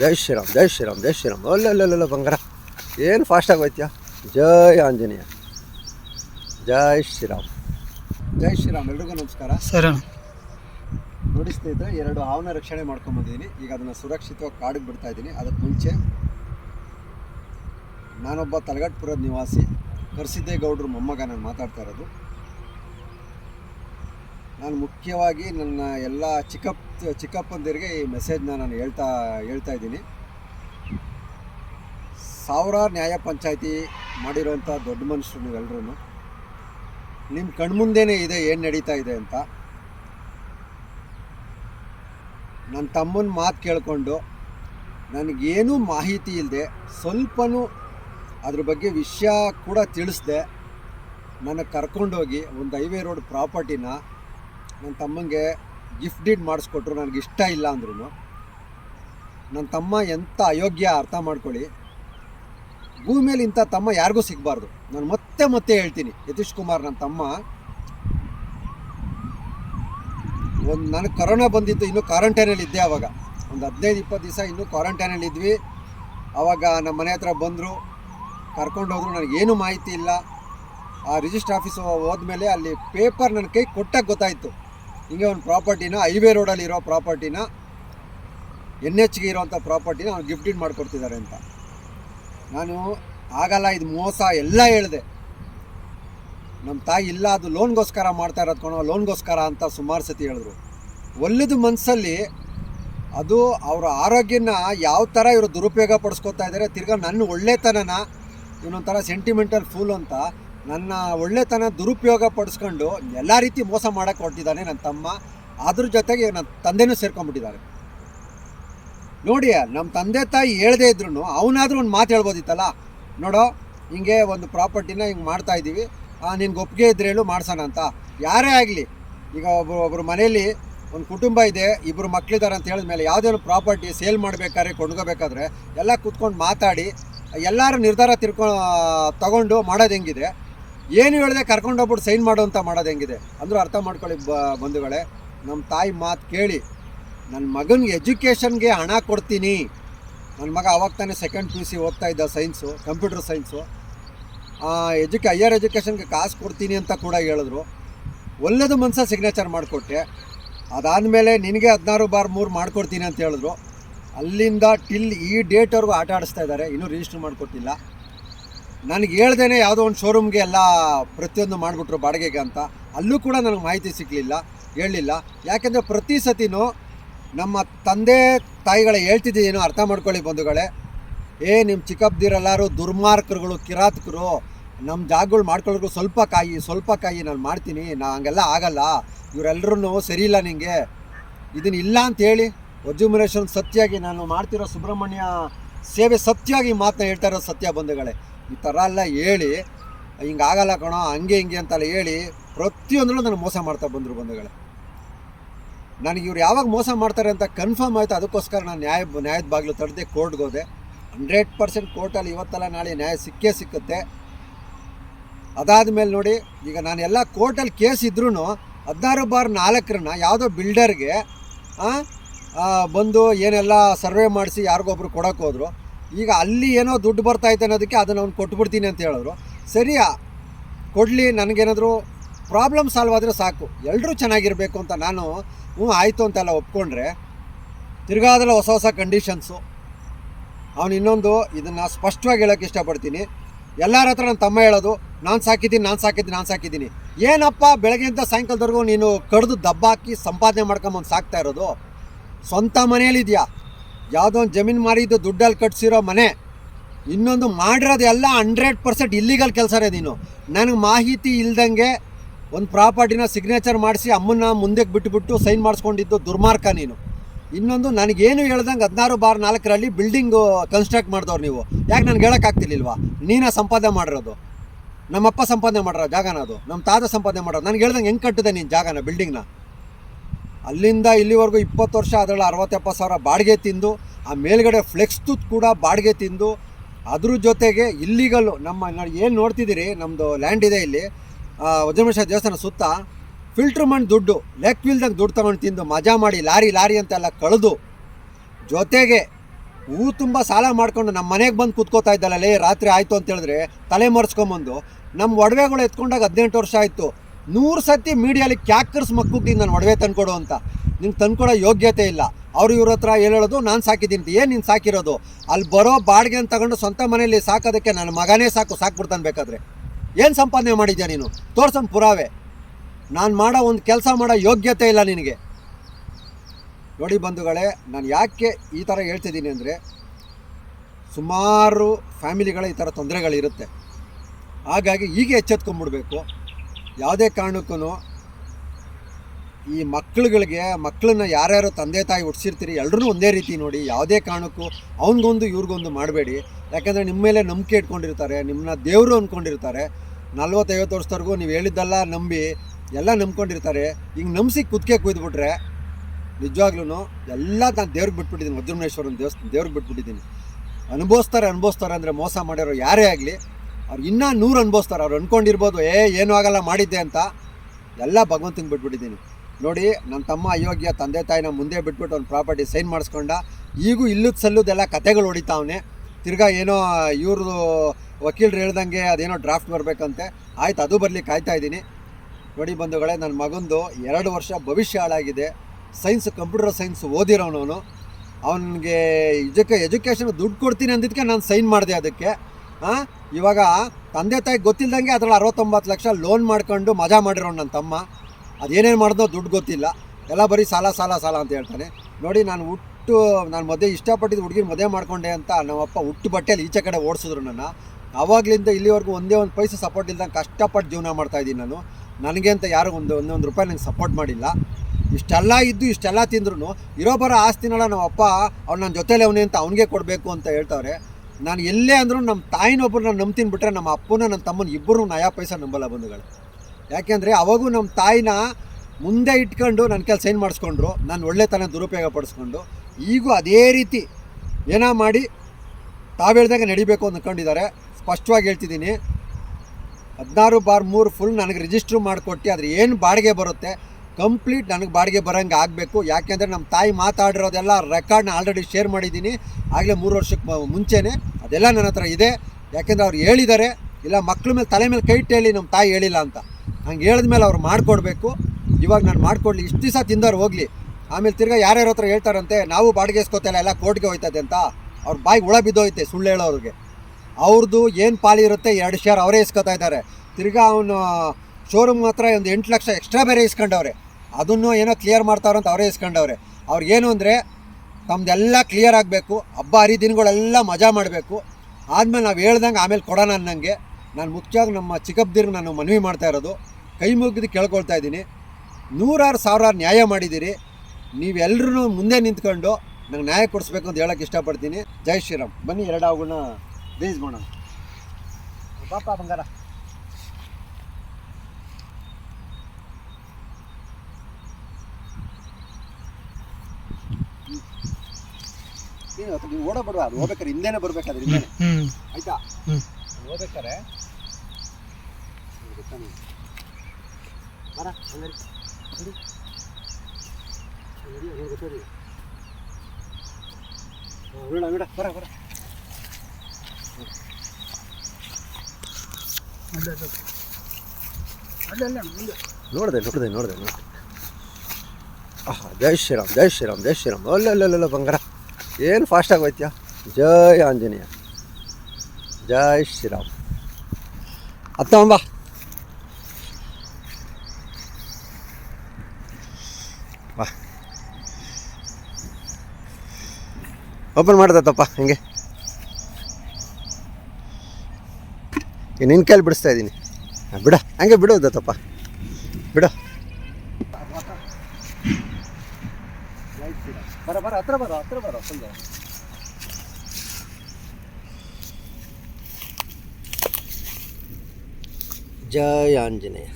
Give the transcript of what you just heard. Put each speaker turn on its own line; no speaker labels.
ಜೈ ಶ್ರೀರಾಮ್ ಜೈ ಶ್ರೀರಾಮ್ ಜೈ ಶ್ರೀರಾಮ್. ಅಲ್ಲ ಬಂಗಾರ. ಏನು ಫಾಸ್ಟಾಗಿ ಹೋಯ್ತೀಯ? ಜೈ ಆಂಜನೇಯ. ಜೈ ಶ್ರೀರಾಮ್. ಜೈ ಶ್ರೀರಾಮ್ ಎಲ್ರಿಗೂ ನಮಸ್ಕಾರ.
ಸರ್
ನೋಡಿ ಸ್ನೇಹಿತರೆ ಎರಡು ಹಾವನ್ನ ರಕ್ಷಣೆ ಮಾಡ್ಕೊಂಬಂದಿದ್ದೀನಿ ಈಗ ಅದನ್ನು ಸುರಕ್ಷಿತವಾಗಿ ಕಾಡಿಗೆ ಬಿಡ್ತಾ ಇದ್ದೀನಿ. ಅದಕ್ಕೆ ಮುಂಚೆ ನಾನೊಬ್ಬ ತಲಗಟ್ಪುರದ ನಿವಾಸಿ ಕರ್ಸಿದ್ದೇಗೌಡರು ಮೊಮ್ಮಗ ನಾನು ಮಾತಾಡ್ತಾ ಇರೋದು. ನಾನು ಮುಖ್ಯವಾಗಿ ನನ್ನ ಎಲ್ಲ ಚಿಕ್ಕಪ್ಪ ಚಿಕ್ಕಪ್ಪಂದಿರಿಗೆ ಈ ಮೆಸೇಜ್ನ ನಾನು ಹೇಳ್ತಾ ಹೇಳ್ತಾ ಇದ್ದೀನಿ. ಸಾವಿರಾರು ನ್ಯಾಯ ಪಂಚಾಯಿತಿ ಮಾಡಿರೋಂಥ ದೊಡ್ಡ ಮನುಷ್ಯರು ನೀವೆಲ್ಲರೂ ನಿಮ್ಮ ಕಣ್ಮುಂದೇನೆ ಇದೆ ಏನು ನಡೀತಾ ಇದೆ ಅಂತ. ನನ್ನ ತಮ್ಮನ ಮಾತು ಕೇಳಿಕೊಂಡು ನನಗೇನೂ ಮಾಹಿತಿ ಇಲ್ಲದೆ ಸ್ವಲ್ಪನೂ ಅದ್ರ ಬಗ್ಗೆ ವಿಷಯ ಕೂಡ ತಿಳಿಸ್ದೆ. ನನಗೆ ಕರ್ಕೊಂಡೋಗಿ ಒಂದು ಹೈವೇ ರೋಡ್ ಪ್ರಾಪರ್ಟಿನ ನನ್ನ ತಮ್ಮಂಗೆ ಗಿಫ್ಟ್ ಡೀಡ್ ಮಾಡಿಸ್ಕೊಟ್ರು, ನನಗೆ ಇಷ್ಟ ಇಲ್ಲ ಅಂದ್ರೂ ನನ್ನ ತಮ್ಮ ಎಂಥ ಅಯೋಗ್ಯ ಅರ್ಥ ಮಾಡ್ಕೊಳ್ಳಿ. ಭೂಮಿಯಲ್ಲಿ ಇಂಥ ತಮ್ಮ ಯಾರಿಗೂ ಸಿಗಬಾರ್ದು. ನಾನು ಮತ್ತೆ ಮತ್ತೆ ಹೇಳ್ತೀನಿ ಯತೀಶ್ ಕುಮಾರ್ ನನ್ನ ತಮ್ಮ. ಒಂದು ನನಗೆ ಕರೋನಾ ಬಂದಿದ್ದು ಇನ್ನೂ ಕ್ವಾರಂಟೈನಲ್ಲಿ ಇದ್ದೆ ಆವಾಗ ಒಂದು ಹದಿನೈದು, ಇಪ್ಪತ್ತು ದಿವಸ ಇನ್ನೂ ಕ್ವಾರಂಟೈನಲ್ಲಿ ಇದ್ವಿ. ಆವಾಗ ನಮ್ಮ ಮನೆ ಹತ್ರ ಬಂದರು, ಕರ್ಕೊಂಡು ಹೋದ್ರು ನನಗೇನು ಮಾಹಿತಿ ಇಲ್ಲ. ಆ ರಿಜಿಸ್ಟರ್ ಆಫೀಸ್ ಹೋದ್ಮೇಲೆ ಅಲ್ಲಿ ಪೇಪರ್ ನನ್ನ ಕೈ ಕೊಟ್ಟಾಗ ಗೊತ್ತಾಯಿತು. ಹಿಂಗೆ ಒಂದು ಪ್ರಾಪರ್ಟಿನ ಹೈವೇ ರೋಡಲ್ಲಿ ಇರೋ ಪ್ರಾಪರ್ಟಿನ ಎನ್ ಎಚ್ಗೆ ಇರೋವಂಥ ಪ್ರಾಪರ್ಟಿನ ಅವ್ನು ಗಿಫ್ಟಿನ್ ಮಾಡಿಕೊಡ್ತಿದ್ದಾರೆ ಅಂತ. ನಾನು ಆಗಲ್ಲ, ಇದು ಮೋಸ ಎಲ್ಲ ಹೇಳಿದೆ. ನಮ್ಮ ತಾಯಿ ಇಲ್ಲ, ಅದು ಲೋನ್ಗೋಸ್ಕರ ಮಾಡ್ತಾ ಇರೋದು ಕಣೋ, ಲೋನ್ಗೋಸ್ಕರ ಅಂತ ಸುಮಾರು ಸತಿ ಹೇಳಿದ್ರು. ಒಳ್ಳೆದು ಮನಸ್ಸಲ್ಲಿ ಅದು ಅವರ ಆರೋಗ್ಯನ ಯಾವ ಥರ ಇವರು ದುರುಪಯೋಗ ಪಡಿಸ್ಕೊತಾ ಇದ್ದಾರೆ, ತಿರ್ಗಾ ನನ್ನ ಒಳ್ಳೆತನನ ಇವನೊಂಥರ ಸೆಂಟಿಮೆಂಟಲ್ ಫೂಲ್ ಅಂತ ನನ್ನ ಒಳ್ಳೆತನ ದುರುಪಯೋಗ ಪಡಿಸ್ಕೊಂಡು ಎಲ್ಲ ರೀತಿ ಮೋಸ ಮಾಡೋಕ್ಕೆ ಹೊರಟಿದ್ದಾನೆ ನನ್ನ ತಮ್ಮ. ಅದ್ರ ಜೊತೆಗೆ ನನ್ನ ತಂದೆನೂ ಸೇರ್ಕೊಂಡ್ಬಿಟ್ಟಿದ್ದಾರೆ. ನೋಡಿ ನಮ್ಮ ತಂದೆ ತಾಯಿ ಹೇಳದೇ ಇದ್ರು ಅವನಾದರೂ ಒಂದು ಮಾತು ಹೇಳ್ಬೋದಿತ್ತಲ್ಲ? ನೋಡೋ, ಹಿಂಗೆ ಒಂದು ಪ್ರಾಪರ್ಟಿನ ಹಿಂಗೆ ಮಾಡ್ತಾ ಇದ್ದೀವಿ. ನಿನ್ಗೆ ಒಪ್ಪಿಗೆ ಇದ್ರೆ ಹೇಳು, ಮಾಡ್ಸೋಣ ಅಂತ. ಯಾರೇ ಆಗಲಿ, ಈಗ ಒಬ್ಬರು ಒಬ್ಬರು ಮನೆಯಲ್ಲಿ ಒಂದು ಕುಟುಂಬ ಇದೆ ಇಬ್ಬರು ಮಕ್ಕಳಿದ್ದಾರೆ ಅಂತ ಹೇಳಿದ್ಮೇಲೆ ಯಾವುದೇ ಒಂದು ಪ್ರಾಪರ್ಟಿ ಸೇಲ್ ಮಾಡಬೇಕಾದ್ರೆ, ಕೊಂಡ್ಕೋಬೇಕಾದ್ರೆ ಎಲ್ಲ ಕೂತ್ಕೊಂಡು ಮಾತಾಡಿ, ಎಲ್ಲರೂ ನಿರ್ಧಾರ ತಿರ್ಕೊ, ತಗೊಂಡು ಮಾಡೋದು ಹೆಂಗಿದೆ? ಏನು ಹೇಳಿದೆ ಕರ್ಕೊಂಡೋಗ್ಬಿಟ್ಟು ಸೈನ್ ಮಾಡು ಅಂತ ಮಾಡೋದು ಹೆಂಗಿದೆ? ಅಂದರೂ ಅರ್ಥ ಮಾಡ್ಕೊಳ್ಳಿ ಬ, ಬಂಧುಗಳೇ ನಮ್ಮ ತಾಯಿ ಮಾತು ಕೇಳಿ ನನ್ನ ಮಗನಿಗೆ ಎಜುಕೇಷನ್ಗೆ ಹಣ ಕೊಡ್ತೀನಿ. ನನ್ನ ಮಗ ಅವಾಗ ತಾನೇ ಸೆಕೆಂಡ್ ಪಿ ಯು ಸಿ ಓದ್ತಾ ಇದ್ದ ಸೈನ್ಸು ಕಂಪ್ಯೂಟರ್ ಸೈನ್ಸು ಎಜುಕೆ ಹೈಯರ್ ಎಜುಕೇಷನ್ಗೆ ಕಾಸು ಕೊಡ್ತೀನಿ ಅಂತ ಕೂಡ ಹೇಳಿದ್ರು. ಒಳ್ಳೆಯದು ಮನ್ಸ ಸಿಗ್ನೇಚರ್ ಮಾಡಿಕೊಟ್ಟೆ. ಅದಾದಮೇಲೆ ನಿನಗೆ ಹದಿನಾರು ಬಾರ್ ಮೂರು ಮಾಡ್ಕೊಡ್ತೀನಿ ಅಂತ ಹೇಳಿದ್ರು. ಅಲ್ಲಿಂದ ಟಿಲ್ ಈ ಡೇಟ್ವರೆಗೂ ಆಟ ಆಡಿಸ್ತಾ ಇದ್ದಾರೆ ಇನ್ನೂ ರಿಜಿಸ್ಟರ್ ಮಾಡಿಕೊಟ್ಟಿಲ್ಲ. ನನಗೆ ಹೇಳ್ದೇನೆ ಯಾವುದೋ ಒಂದು ಶೋರೂಮ್ಗೆ ಎಲ್ಲ ಪ್ರತಿಯೊಂದು ಮಾಡಿಬಿಟ್ರು ಬಾಡಿಗೆಗೆ ಅಂತ. ಅಲ್ಲೂ ಕೂಡ ನನಗೆ ಮಾಹಿತಿ ಸಿಗಲಿಲ್ಲ, ಹೇಳಲಿಲ್ಲ. ಯಾಕೆಂದರೆ ಪ್ರತಿ ಸತಿನೂ ನಮ್ಮ ತಂದೆ, ತಾಯಿಗಳ ಹೇಳ್ತಿದ್ದೇನೋ ಅರ್ಥ ಮಾಡ್ಕೊಳ್ಳಿ ಬಂಧುಗಳೇ. ಏ ನಿಮ್ಮ ಚಿಕ್ಕಪ್ಪದಿರೆಲ್ಲರೂ ದುರ್ಮಾರ್ಕರುಗಳು ಕಿರಾತಕರು ನಮ್ಮ ಜಾಗಗಳು ಮಾಡ್ಕೊಳ್ಳೋರು ಸ್ವಲ್ಪ ಕಾಯಿ ಸ್ವಲ್ಪ ಕಾಯಿ ನಾನು ಮಾಡ್ತೀನಿ, ನಾ ಹಂಗೆಲ್ಲ ಆಗಲ್ಲ. ಇವರೆಲ್ಲರೂ ಸರಿ ಇಲ್ಲ ನಿಮಗೆ ಇದನ್ನ ಇಲ್ಲ ಅಂತ ಹೇಳಿ ವಜ್ಜುಮರೇಶ್ವರನ್ ಸತ್ಯಾಗಿ ನಾನು ಮಾಡ್ತಿರೋ ಸುಬ್ರಹ್ಮಣ್ಯ ಸೇವೆ ಸತ್ಯಾಗಿ ಮಾತನ್ನ ಹೇಳ್ತಾ ಇರೋ ಸತ್ಯ ಬಂಧುಗಳೇ. ಈ ಥರ ಎಲ್ಲ ಹೇಳಿ, ಹಿಂಗೆ ಆಗಲ್ಲ ಕಣೋ, ಹಂಗೆ ಹಿಂಗೆ ಅಂತೆಲ್ಲ ಹೇಳಿ ಪ್ರತಿಯೊಂದರಲ್ಲೂ ನನಗೆ ಮೋಸ ಮಾಡ್ತಾ ಬಂದರು ಬಂಧುಗಳೇ. ನನಗೆ ಇವ್ರು ಯಾವಾಗ ಮೋಸ ಮಾಡ್ತಾರೆ ಅಂತ ಕನ್ಫರ್ಮ್ ಆಯಿತು. ಅದಕ್ಕೋಸ್ಕರ ನಾನು ನ್ಯಾಯ, ನ್ಯಾಯದ ಬಾಗಿಲು ತಡೆದೇ ಕೋರ್ಟ್ಗೆ ಹೋದೆ. ಹಂಡ್ರೆಡ್ ಪರ್ಸೆಂಟ್ ಕೋರ್ಟಲ್ಲಿ ಇವತ್ತಲ್ಲ ನಾಳೆ ನ್ಯಾಯ ಸಿಕ್ಕೇ ಸಿಕ್ಕುತ್ತೆ. ಅದಾದಮೇಲೆ ನೋಡಿ, ಈಗ ನಾನು ಎಲ್ಲ ಕೋರ್ಟಲ್ಲಿ ಕೇಸ್ ಇದ್ರೂ ಹದಿನಾರು ಬಾರ್ ನಾಲ್ಕರನ್ನ ಯಾವುದೋ ಬಿಲ್ಡರ್ಗೆ ಬಂದು ಏನೆಲ್ಲ ಸರ್ವೆ ಮಾಡಿಸಿ ಯಾರಿಗೊಬ್ರು ಕೊಡೋಕೆ ಹೋದ್ರು. ಈಗ ಅಲ್ಲಿ ಏನೋ ದುಡ್ಡು ಬರ್ತೈತೆ ಅನ್ನೋದಕ್ಕೆ ಅದನ್ನು ಅವ್ನು ಕೊಟ್ಬಿಡ್ತೀನಿ ಅಂತ ಹೇಳಿದ್ರು ಸರಿಯಾ? ಕೊಡಲಿ, ನನಗೇನಾದರೂ ಪ್ರಾಬ್ಲಮ್ ಸಾಲ್ವ್ ಆದರೆ ಸಾಕು. ಎಲ್ಲರೂ ಚೆನ್ನಾಗಿರಬೇಕು ಅಂತ ನಾನು ಹ್ಞೂ ಆಯಿತು ಅಂತೆಲ್ಲ ಒಪ್ಕೊಂಡ್ರೆ ತಿರ್ಗಾದಲ್ಲ ಹೊಸ ಹೊಸ ಕಂಡೀಷನ್ಸು ಅವನು ಇನ್ನೊಂದು ಇದನ್ನು ಸ್ಪಷ್ಟವಾಗಿ ಹೇಳೋಕ್ಕೆ ಇಷ್ಟಪಡ್ತೀನಿ. ಎಲ್ಲರ ಹತ್ರ ನನ್ನ ತಮ್ಮ ಹೇಳೋದು, ನಾನು ಸಾಕಿದ್ದೀನಿ ನಾನು ಸಾಕಿದ್ದೀನಿ ನಾನು ಸಾಕಿದ್ದೀನಿ. ಏನಪ್ಪ ಬೆಳಗ್ಗೆಯಿಂದ ಸಾಯಂಕಾಲದವರೆಗೂ ನೀನು ಕಡ್ದು ದಬ್ಬಾಕಿ ಸಂಪಾದನೆ ಮಾಡ್ಕೊಂಬಂದು ಸಾಕ್ತಾ ಇರೋದು? ಸ್ವಂತ ಮನೇಲಿದೆಯಾ ಯಾವುದೋ ಒಂದು ಜಮೀನು ಮಾರಿದ್ದು ದುಡ್ಡಲ್ಲಿ ಕಟ್ಸಿರೋ ಮನೆ, ಇನ್ನೊಂದು ಮಾಡಿರೋದು ಎಲ್ಲ ಹಂಡ್ರೆಡ್ ಪರ್ಸೆಂಟ್ ಇಲ್ಲಿಗಲ್ ಕೆಲಸನೇ ನೀನು. ನನಗೆ ಮಾಹಿತಿ ಇಲ್ದಂಗೆ ಒಂದು ಪ್ರಾಪರ್ಟಿನ ಸಿಗ್ನೇಚರ್ ಮಾಡಿಸಿ ಅಮ್ಮನ್ನ ಮುಂದಕ್ಕೆ ಬಿಟ್ಟುಬಿಟ್ಟು ಸೈನ್ ಮಾಡಿಸ್ಕೊಂಡಿದ್ದು ದುರ್ಮಾರ್ಗ ನೀನು. ಇನ್ನೊಂದು ನನಗೇನು ಹೇಳ್ದಂಗೆ ಹದಿನಾರು ಬಾರ್ ನಾಲ್ಕರಲ್ಲಿ ಬಿಲ್ಡಿಂಗು ಕನ್ಸ್ಟ್ರಕ್ಟ್ ಮಾಡಿದವ್ರು ನೀವು. ಯಾಕೆ ನನಗೆ ಹೇಳೋಕ್ಕಾಗ್ತಿರ್ಲಿಲ್ವಾ ನೀನ ಸಂಪಾದನೆ ಮಾಡಿರೋದು. ನಮ್ಮಪ್ಪ ಸಂಪಾದನೆ ಮಾಡಿರೋ ಜಾಗನ ಅದು. ನಮ್ಮ ತಾತ ಸಂಪಾದನೆ ಮಾಡೋದು ನನಗೆ ಹೇಳ್ದಂಗೆ ಹೆಂಗೆ ಕಟ್ಟಿದೆ ನೀನು ಜಾಗನ ಬಿಲ್ಡಿಂಗ್ನ ಅಲ್ಲಿಂದ ಇಲ್ಲಿವರೆಗೂ ಇಪ್ಪತ್ತು ವರ್ಷ ಅದರಲ್ಲಿ ಅರವತ್ತೆಪ್ಪತ್ತು ಸಾವಿರ ಬಾಡಿಗೆ ತಿಂದು, ಆ ಮೇಲ್ಗಡೆ ಫ್ಲೆಕ್ಸ್ ತುತ್ ಕೂಡ ಬಾಡಿಗೆ ತಿಂದು, ಅದ್ರ ಜೊತೆಗೆ ಇಲ್ಲಿಗಲ್ಲು ನಮ್ಮ ಏನು ನೋಡ್ತಿದ್ದೀರಿ ನಮ್ಮದು ಲ್ಯಾಂಡ್ ಇದೆ ಇಲ್ಲಿ ವಜ್ರಮೇಶ್ವರ ದೇವಸ್ಥಾನ ಸುತ್ತ ಫಿಲ್ಟ್ರ್ ಮಾಡಿ ದುಡ್ಡು ಲೆಕ್ಕವಿಲ್ದಂಗೆ ದುಡ್ಡು ತಗೊಂಡು ತಿಂದು ಮಜಾ ಮಾಡಿ, ಲಾರಿ ಲಾರಿ ಅಂತೆಲ್ಲ ಕಳೆದು, ಜೊತೆಗೆ ಹೂ ತುಂಬ ಸಾಲ ಮಾಡ್ಕೊಂಡು ನಮ್ಮ ಮನೆಗೆ ಬಂದು ಕುತ್ಕೋತಾ ಇದ್ದಲ್ಲ ಲೇ ರಾತ್ರಿ ಆಯಿತು ಅಂತ ಹೇಳಿದ್ರೆ ತಲೆ ಮರೆಸ್ಕೊಂಬಂದು ನಮ್ಮ ಒಡವೆಗಳು ಎತ್ಕೊಂಡಾಗ ಹದಿನೆಂಟು ವರ್ಷ ಆಯಿತು. ನೂರು ಸತಿ ಮೀಡಿಯಲ್ಲಿ ಕ್ಯಾಕರ್ಸ್ ಮಕ್ಕಳಿಗೆ ನಾನು ಒಡವೆ ತಂದ್ಕೊಡು ಅಂತ. ನಿಂಗೆ ತಂದ್ಕೊಡೋ ಯೋಗ್ಯತೆ ಇಲ್ಲ. ಅವ್ರು ಇವ್ರ ಹತ್ರ ಹೇಳೋದು, ನಾನು ಸಾಕಿದ್ದೀನಿ ಏನು ನೀನು ಸಾಕಿರೋದು? ಅಲ್ಲಿ ಬರೋ ಬಾಡಿಗೆ ಅಂತ ತಗೊಂಡು ಸ್ವಂತ ಮನೆಯಲ್ಲಿ ಸಾಕೋದಕ್ಕೆ ನನ್ನ ಮಗನೇ ಸಾಕು, ಸಾಕ್ಬಿಡ್ತಾನೆ ಬೇಕಾದ್ರೆ. ಏನು ಸಂಪಾದನೆ ಮಾಡಿದ್ಯಾ ನೀನು? ತೋರ್ಸನ್ ಪುರಾವೆ. ನಾನು ಮಾಡೋ ಒಂದು ಕೆಲಸ ಮಾಡೋ ಯೋಗ್ಯತೆ ಇಲ್ಲ ನಿನಗೆ. ನೋಡಿ ಬಂಧುಗಳೇ, ನಾನು ಯಾಕೆ ಈ ಥರ ಹೇಳ್ತಿದ್ದೀನಿ ಅಂದರೆ, ಸುಮಾರು ಫ್ಯಾಮಿಲಿಗಳ ಈ ಥರ ತೊಂದರೆಗಳಿರುತ್ತೆ. ಹಾಗಾಗಿ ಹೀಗೆ ಎಚ್ಚೆತ್ಕೊಂಡ್ಬಿಡ್ಬೇಕು ಯಾವುದೇ ಕಾರಣಕ್ಕೂ ಈ ಮಕ್ಕಳುಗಳಿಗೆ, ಮಕ್ಕಳನ್ನ ಯಾರ್ಯಾರು ತಂದೆ ತಾಯಿ ಹುಡ್ಸಿರ್ತೀರಿ ಎಲ್ಲರೂ ಒಂದೇ ರೀತಿ ನೋಡಿ, ಯಾವುದೇ ಕಾರಣಕ್ಕೂ ಅವನಿಗೊಂದು, ಇವ್ರಿಗೊಂದು ಮಾಡಬೇಡಿ. ಯಾಕಂದರೆ ನಿಮ್ಮ ಮೇಲೆ ನಂಬಿಕೆ ಇಟ್ಕೊಂಡಿರ್ತಾರೆ ನಿಮ್ಮನ್ನ ದೇವರು ಅಂದ್ಕೊಂಡಿರ್ತಾರೆ ನಲ್ವತ್ತೈವತ್ತು ವರ್ಷದವರೆಗೂ ನೀವು ಹೇಳಿದ್ದೆಲ್ಲ ನಂಬಿ ಎಲ್ಲ ನಂಬ್ಕೊಂಡಿರ್ತಾರೆ. ಹಿಂಗೆ ನಂಬಿಸಿ ಕುದ್ಕೆ ಕುಯ್ದುಬಿಟ್ರೆ ನಿಜವಾಗ್ಲೂ ಎಲ್ಲ ನಾನು ದೇವ್ರಿಗೆ ಬಿಟ್ಬಿಟ್ಟಿದ್ದೀನಿ ವಜ್ರಮೇಶ್ವರನ ದೇವಸ್ಥಾನ ದೇವ್ರಿಗೆ ಬಿಟ್ಬಿಟ್ಟಿದ್ದೀನಿ ಅನುಭವಿಸ್ತಾರೆ ಅನುಭವಿಸ್ತಾರೆ ಅಂದರೆ ಮೋಸ ಮಾಡಿರೋ ಯಾರೇ ಆಗಲಿ ಅವ್ರು ಇನ್ನೂ ನೂರು ಅನ್ಭವಿಸ್ತಾರೆ. ಅವ್ರು ಅಂದ್ಕೊಂಡಿರ್ಬೋದು ಏ, ಏನೂ ಆಗಲ್ಲ, ಮಾಡಿದ್ದೆ ಅಂತ. ಎಲ್ಲ ಭಗವಂತಂಗೆ ಬಿಟ್ಬಿಟ್ಟಿದ್ದೀನಿ. ನೋಡಿ ನನ್ನ ತಮ್ಮ ಅಯೋಗ್ಯ, ತಂದೆ ತಾಯಿನ ಮುಂದೆ ಬಿಟ್ಬಿಟ್ಟು ಒಂದು ಪ್ರಾಪರ್ಟಿ ಸೈನ್ ಮಾಡಿಸ್ಕೊಂಡ, ಈಗೂ ಇಲ್ಲದ ಸಲ್ಲದೆಲ್ಲ ಕತೆಗಳು ಹೊಡಿತಾವನೆ ತಿರ್ಗಾ ಏನೋ ಇವ್ರದ್ದು ವಕೀಲರು ಹೇಳ್ದಂಗೆ ಅದೇನೋ ಡ್ರಾಫ್ಟ್ ಬರಬೇಕಂತೆ. ಆಯ್ತು, ಅದು ಬರಲಿ, ಕಾಯ್ತಾ ಇದ್ದೀನಿ. ನೋಡಿ ಬಂಧುಗಳೇ ನನ್ನ ಮಗಂದು ಎರಡು ವರ್ಷ ಭವಿಷ್ಯ ಹಾಳಾಗಿದೆ. ಸೈನ್ಸ್, ಕಂಪ್ಯೂಟರ್ ಸೈನ್ಸ್ ಓದಿರೋನವನು ಅವನಿಗೆ ಇದಕ್ಕೆ ಎಜುಕೇಷನ್ ದುಡ್ಡು ಕೊಡ್ತೀನಿ ಅಂದಿದ್ದಕ್ಕೆ ನಾನು ಸೈನ್ ಮಾಡಿದೆ ಅದಕ್ಕೆ. ಹಾಂ ಇವಾಗ ತಂದೆ ತಾಯಿ ಗೊತ್ತಿಲ್ಲದಂಗೆ ಅದ್ರಲ್ಲಿ ಅರವತ್ತೊಂಬತ್ತು ಲಕ್ಷ ಲೋನ್ ಮಾಡ್ಕೊಂಡು ಮಜಾ ಮಾಡಿರೋ ನನ್ನ ತಮ್ಮ. ಅದೇನೇನು ಮಾಡಿದ್ನೋ ದುಡ್ಡು ಗೊತ್ತಿಲ್ಲ. ಎಲ್ಲ ಬರೀ ಸಾಲ ಸಾಲ ಸಾಲ ಅಂತ ಹೇಳ್ತಾನೆ. ನೋಡಿ, ನಾನು ಹುಟ್ಟು, ನಾನು ಮದುವೆ ಇಷ್ಟಪಟ್ಟಿದ್ದು ಹುಡುಗಿನ ಮದುವೆ ಮಾಡ್ಕೊಂಡೆ ಅಂತ ನಮ್ಮಪ್ಪ ಹುಟ್ಟು ಬಟ್ಟೆಯಲ್ಲಿ ಈಚೆ ಕಡೆ ಓಡಿಸಿದ್ರು ನನ್ನ. ಆವಾಗಲಿಂದ ಇಲ್ಲಿವರೆಗೂ ಒಂದೇ ಒಂದು ಪೈಸೆ ಸಪೋರ್ಟ್ ಇಲ್ದಂಗೆ ಕಷ್ಟಪಟ್ಟು ಜೀವನ ಮಾಡ್ತಾ ಇದ್ದೀನಿ ನಾನು. ನನಗೆ ಅಂತ ಯಾರು ಒಂದು ಒಂದೊಂದು ರೂಪಾಯಿ ನಂಗೆ ಸಪೋರ್ಟ್ ಮಾಡಿಲ್ಲ. ಇಷ್ಟೆಲ್ಲ ಇದ್ದು, ಇಷ್ಟೆಲ್ಲ ತಿಂದ್ರು ಇರೋ ಬರೋ ಆಸ್ತಿನೆಲ್ಲ ನಮ್ಮಪ್ಪ ಅವ್ನು ನನ್ನ ಜೊತೆಲಿ ಅವನೇ ಅಂತ ಅವನಿಗೆ ಕೊಡಬೇಕು ಅಂತ ಹೇಳ್ತಾವ್ರೆ. ನಾನು ಎಲ್ಲೇ ಅಂದರೂ ನಮ್ಮ ತಾಯಿನೊಬ್ಬರು ನಾನು ನಂಬ್ತೀನಿ ಬಿಟ್ಟರೆ ನಮ್ಮ ಅಪ್ಪನ ನನ್ನ ತಮ್ಮನ ಇಬ್ಬರು ನಯಾ ಪೈಸ ನಂಬಲ್ಲ ಬಂಧುಗಳು. ಯಾಕೆಂದರೆ ಅವಾಗೂ ನಮ್ಮ ತಾಯಿನ ಮುಂದೆ ಇಟ್ಕೊಂಡು ನನ್ನ ಕೆಲಸ ಸೈನ್ ಮಾಡಿಸ್ಕೊಂಡ್ರು? ನಾನು ಒಳ್ಳೆತನ ದುರುಪಯೋಗ ಪಡಿಸ್ಕೊಂಡು ಈಗೂ ಅದೇ ರೀತಿ ಏನೋ ಮಾಡಿ ತಾವು ಹೇಳ್ದಾಗ ನಡಿಬೇಕು ಅಂದ್ಕೊಂಡಿದ್ದಾರೆ ಸ್ಪಷ್ಟವಾಗಿ ಹೇಳ್ತಿದ್ದೀನಿ. ಹದಿನಾರು ಬಾರ್ ಮೂರು ಫುಲ್ ನನಗೆ ರಿಜಿಸ್ಟ್ರ್ ಮಾಡಿಕೊಟ್ಟು ಅದ್ರ ಏನು ಬಾಡಿಗೆ ಬರುತ್ತೆ? ಕಂಪ್ಲೀಟ್ ನನಗೆ ಬಾಡಿಗೆ ಬರೋಂಗೆ ಆಗಬೇಕು. ಯಾಕೆಂದರೆ ನಮ್ಮ ತಾಯಿ ಮಾತಾಡಿರೋದೆಲ್ಲ ರೆಕಾರ್ಡ್ನ ಆಲ್ರೆಡಿ ಶೇರ್ ಮಾಡಿದ್ದೀನಿ. ಆಗಲೇ ಮೂರು ವರ್ಷಕ್ಕೆ ಮುಂಚೆನೇ. ಅದೆಲ್ಲ ನನ್ನ ಹತ್ರ ಇದೆ. ಯಾಕೆಂದರೆ ಅವ್ರು ಹೇಳಿದ್ದಾರೆ. ಇಲ್ಲ, ಮಕ್ಳ ಮೇಲೆ ತಲೆ ಮೇಲೆ ಕೈ ಇಟ್ಟು ಹೇಳಿ ನಮ್ಮ ತಾಯಿ ಹೇಳಿಲ್ಲ ಅಂತ. ಹಂಗೆ ಹೇಳಿದ ಮೇಲೆ ಅವ್ರು ಮಾಡಿಕೊಡ್ಬೇಕು. ಇವಾಗ ನಾನು ಮಾಡಿಕೊಡ್ಲಿ. ಇಷ್ಟು ದಿವಸ ತಿಂದವ್ರು ಹೋಗಲಿ. ಆಮೇಲೆ ತಿರ್ಗಾ ಯಾರ್ಯಾರ ಹತ್ರ ಹೇಳ್ತಾರಂತೆ, ನಾವು ಬಾಡಿಗೆ ಇಸ್ಕೋತಿಲ್ಲ ಎಲ್ಲ ಕೋರ್ಟ್ಗೆ ಹೋಯ್ತದೆ ಅಂತ. ಅವ್ರ ಬಾಯಿಗೆ ಹುಳ ಬಿದ್ದೋಯ್ತೆ ಸುಳ್ಳು ಹೇಳೋರಿಗೆ. ಅವ್ರದ್ದು ಏನು ಪಾಲಿ ಇರುತ್ತೆ ಎರಡು ಶೇರ್ ಅವರೇ ಇಸ್ಕೋತಾ ಇದ್ದಾರೆ. ತಿರ್ಗಾ ಅವನು ಶೋರೂಮ್ ಹತ್ರ ಒಂದು ಎಂಟು ಲಕ್ಷ ಎಕ್ಸ್ಟ್ರಾ ಬೇರೆ ಇಸ್ಕೊಂಡವ್ರೆ. ಅದನ್ನು ಏನೋ ಕ್ಲಿಯರ್ ಮಾಡ್ತಾವ್ರೆ ಅಂತ ಅವರೇ ಇಸ್ಕೊಂಡವ್ರೆ. ಅವ್ರಿಗೇನು ಅಂದರೆ ತಮ್ಮದೆಲ್ಲ ಕ್ಲಿಯರ್ ಆಗಬೇಕು, ಹಬ್ಬ ಹರಿದಿನಗಳೆಲ್ಲ ಮಜಾ ಮಾಡಬೇಕು. ಆದಮೇಲೆ ನಾವು ಹೇಳ್ದಂಗೆ ಆಮೇಲೆ ಕೊಡೋಣ ಅನ್ನಂಗೆ, ನಾನು ಮುಖ್ಯವಾಗಿ ನಮ್ಮ ಚಿಕ್ಕಪ್ಪದಿರ್ಗೆ ನಾನು ಮನವಿ ಮಾಡ್ತಾ ಇರೋದು, ಕೈ ಮುಗಿದು ಕೇಳ್ಕೊಳ್ತಾ ಇದ್ದೀನಿ. ನೂರಾರು ಸಾವಿರಾರು ನ್ಯಾಯ ಮಾಡಿದ್ದೀರಿ. ನೀವೆಲ್ಲರೂ ಮುಂದೆ ನಿಂತ್ಕೊಂಡು ನಂಗೆ ನ್ಯಾಯ ಕೊಡಿಸ್ಬೇಕು ಅಂತ ಹೇಳೋಕ್ಕೆ ಇಷ್ಟಪಡ್ತೀನಿ. ಜೈ ಶ್ರೀರಾಮ್. ಬನ್ನಿ, ಎರಡು ಅವುಗಳನ್ನ ಬೇಯಿಸ್ಬೋಣ. ಬಾಪ ಬಂಗಾರ. ಏನು ಅಥವಾ ನೀವು ಓಡಬೇಡ ಅದು ಹೋಗ್ಬೇಕಾದ್ರೆ ಹಿಂದೆನೆ ಬರ್ಬೇಕಾದ್ರೆ ಹಿಂದೆನೆ.
ಹ್ಮ್.
ಆಯ್ತಾ?
ಹ್ಮ್.
ಹೋಗ್ಬೇಕಾರೆ? ಬರ ಹಂಗಾರೆ ನಡಿ. ಬಿಡ ಬಿಡ ಬರ ಬರ.
ಅಲ್ಲ ಅಲ್ಲ. ಅಲ್ಲ ಅಲ್ಲ ಮುಂದೆ.
ನೋಡಿದೆ ನೋಡಿದೆ ನೋಡಿದೆ ನೋಡಿದೆ. ಆಹಾ ಜೈ ಶ್ರೀರಾಮ್ ಜೈ ಶ್ರೀರಾಮ್ ಜೈ ಶ್ರೀರಾಮ್. ಅಲ್ಲ ಬಂಗಾರ. ಏನು ಫಾಸ್ಟಾಗಿ ಹೋಯ್ತೀಯ? ಜೈ ಆಂಜನೇಯ. ಜೈ ಶ್ರೀರಾಮ್. ಅತ್ತಮ್ಮ ಬಾ. ಓಪನ್ ಮಾಡ್ದತ್ತಪ್ಪ, ಹಿಂಗೆ. ನಿನ್ನ ಕೈಲಿ ಬಿಡಿಸ್ತಾ ಇದ್ದೀನಿ ಬಿಡ, ಹಂಗೆ ಬಿಡೋದಪ್ಪ ಬಿಡೋ ಬಿಡು. ಬರ ಬರ ಹತ್ರ ಬರ ಹತ್ರ ಬರ ಫುಲ್ ಜಯ ಆಂಜನೇಯ